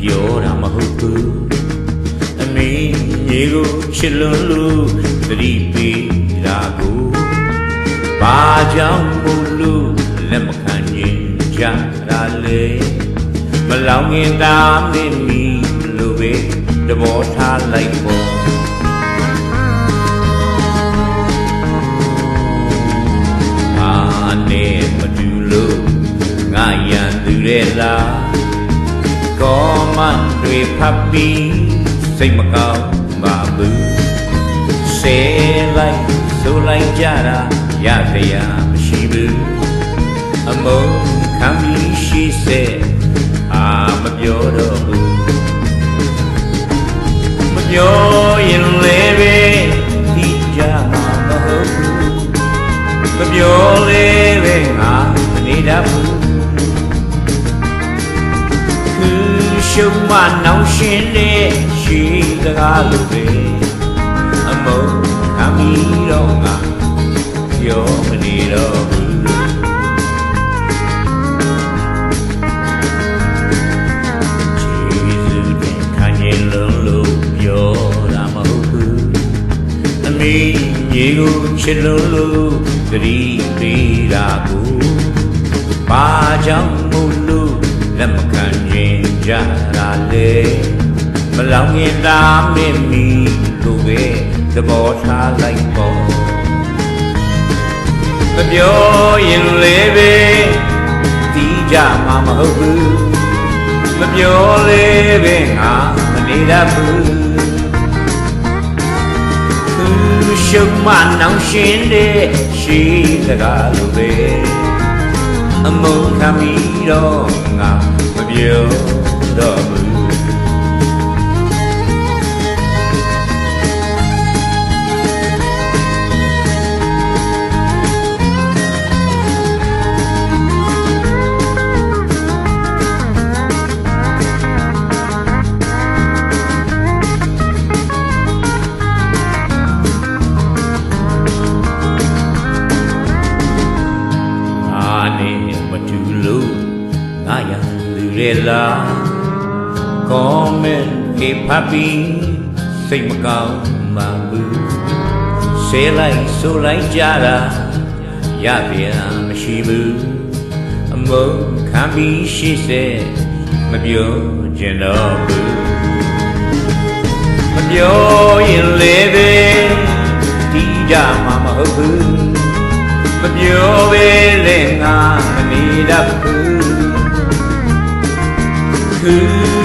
ပြောတာမဟုတ်ဘူးအမေညီကိုချစ်လွန်းလို့သတိပေးတာကိုဘာကြောင့်မို့လို့လက်မခံရင်ကြတာလေမလောင်ငင်တာမင်းမီလို့ပဲတဘောထားလိုက်ပေါ်ငါနဲ့မတူလို့ငါရန်သူရဲ့လားကော မန်တွေဖပ်ပြီးစိတ်မကောင်းပါဘူးဆဲလိုက်ဆိုလိုက်ကြတာရတရားမရှိဘူးအမုန်းခံပြီးရှိစေ ရှုံးမနောင်ရှင်တဲ့ရှိစကားလိုပဲအမုန်းခံပြီးတော့ငါပြောမနေတော့ဘူးကျေးဇူးတင်ခံရင်လုံးလို့ပြောတာမဟုတ်ဘူးအမေညီကိုချစ်လို့လို့သတိပေးတာကိုဘာကြောင့်မို့လို့လက်မခံရင် ကြတာလေမလောင်ရင်တာမင်းမီလို့ပဲသဘောထားလိုက်ပေါ့မပြောရင်လည်းပဲတီးကြမှာမဟုတ်ဘူးမပြောလည်းပဲငါမနေတတ်ဘူးသူရှုံးမနောင်ရှင်တဲ့ရှိစကားလိုပဲအမုန်းခံပြီးတော့ငါမပြော တော့ဘူးအာနေမတူလို့ငါရန် သူရဲလားကောမန့်ကေဖပ်ပြီးစိတ်မကောင်းပါဘူးဆဲလိုက်ဆိုလိုက်ကြတာရပြန်မရှိဘူးအမုန်းခံပြီးရှိစေမပြောကျင်တော့ဘူးမပြောရင်လည်းပဲဒီကြမှာမဟုတ်ဘူးမပြောပဲလေငါမနေတတ်ဘူးคือ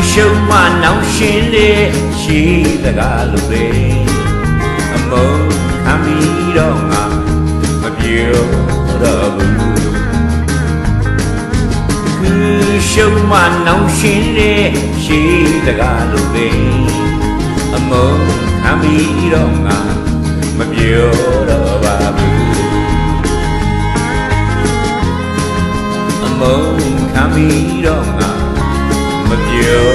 ရှုံးမနောင်ရှင်တဲ့ရှိတကားလိုပဲအမုန်းခံပြီးတော့ငါမပြောတော့ဘူးคือရှုံးမနောင်ရှင်တဲ့ရှိတကားလိုပဲအမုန်းခံပြီးတော့ငါမပြောတော့ပါဘူးအမုန်းခံပြီးတော့ငါ မပြော